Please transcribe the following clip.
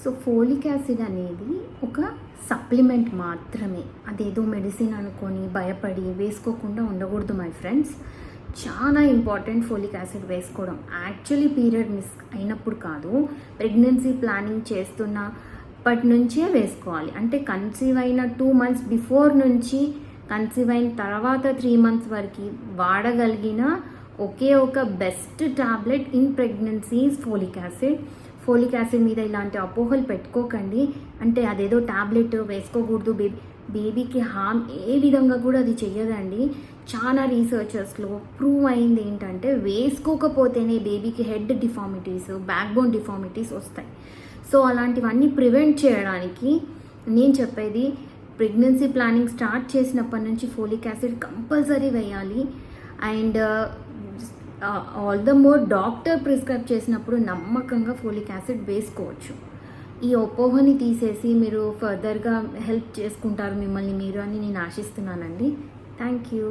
So folic acid అనేది ఒక supplement మాత్రమే. అదేదో మెడిసిన్ అనుకొని భయపడి వేసుకోకుండా ఉండకూడదు మై ఫ్రెండ్స్. చాలా ఇంపార్టెంట్ ఫోలిక్ యాసిడ్ వేసుకోవడం. యాక్చువల్లీ పీరియడ్ మిస్ అయినప్పుడు కాదు ప్రెగ్నెన్సీ ప్లానింగ్ చేస్తున్నప్పటి నుంచే వేసుకోవాలి. అంటే కన్సీవ్ అయిన టూ మంత్స్ బిఫోర్ నుంచి కన్సీవ్ అయిన తర్వాత త్రీ మంత్స్ వరకు వాడగలిగిన ఒకే ఒక best tablet in pregnancy folic acid. Folic acid మీద ఇలాంటి అపోహలు పెట్టుకోకండి. అంటే అదేదో టాబ్లెట్ వేసుకోకూడదు. బేబీ బేబీకి హామ్ ఏ విధంగా కూడా అది చెయ్యదండి. చాలా రీసెర్చర్స్లో ప్రూవ్ అయింది ఏంటంటే వేసుకోకపోతేనే బేబీకి head deformities back bone deformities వస్తాయి. సో అలాంటివన్నీ ప్రివెంట్ చేయడానికి నేను చెప్పేది ప్రెగ్నెన్సీ ప్లానింగ్ స్టార్ట్ చేసినప్పటి నుంచి ఫోలిక్ యాసిడ్ కంపల్సరీ వేయాలి. And all the more doctor prescribe చేసినప్పుడు నమ్మకంగా ఫోలిక్ యాసిడ్ వేసుకోవచ్చు. ఈ ఒపోహని తీసేసి మీరు ఫర్దర్గా హెల్ప్ చేసుకుంటారు మిమ్మల్ని మీరు అని నేను ఆశిస్తున్నానండి. Thank you